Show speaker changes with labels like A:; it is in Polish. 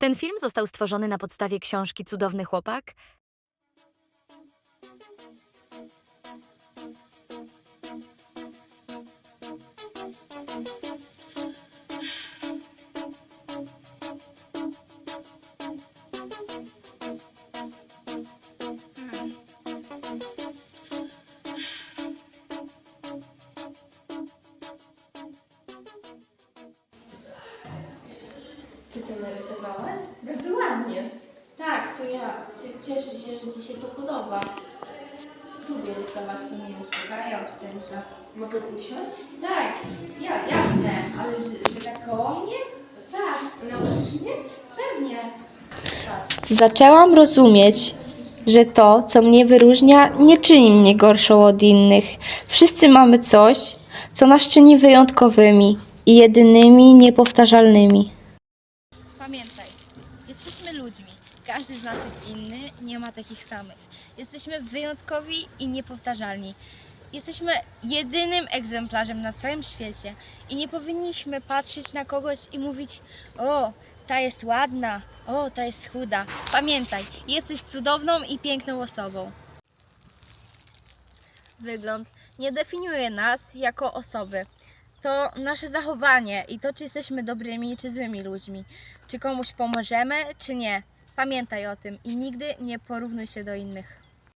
A: Ten film został stworzony na podstawie książki Cudowny chłopak
B: Ty to narysowałaś?
C: Bardzo ładnie.
B: Tak, to ja. Cie- Cieszę się, że Ci się to podoba. Lubię rysować, to mnie uspokaja, odpręża.
C: Mogę usiąść?
B: Tak, ja, jasne, ale że, że tak koło mnie? Tak,
C: Nauczysz mnie?
B: pewnie. Patrz.
D: Zaczęłam rozumieć, że to, co mnie wyróżnia, nie czyni mnie gorszą od innych. Wszyscy mamy coś, co nas czyni wyjątkowymi i jedynymi niepowtarzalnymi.
E: Pamiętaj, jesteśmy ludźmi. Każdy z nas jest inny, nie ma takich samych. Jesteśmy wyjątkowi i niepowtarzalni. Jesteśmy jedynym egzemplarzem na całym świecie i nie powinniśmy patrzeć na kogoś i mówić: O, ta jest ładna, o, ta jest chuda. Pamiętaj, jesteś cudowną i piękną osobą. Wygląd nie definiuje nas jako osoby. To nasze zachowanie i to, czy jesteśmy dobrymi czy złymi ludźmi czy komuś pomożemy, czy nie. Pamiętaj o tym i nigdy nie porównuj się do innych.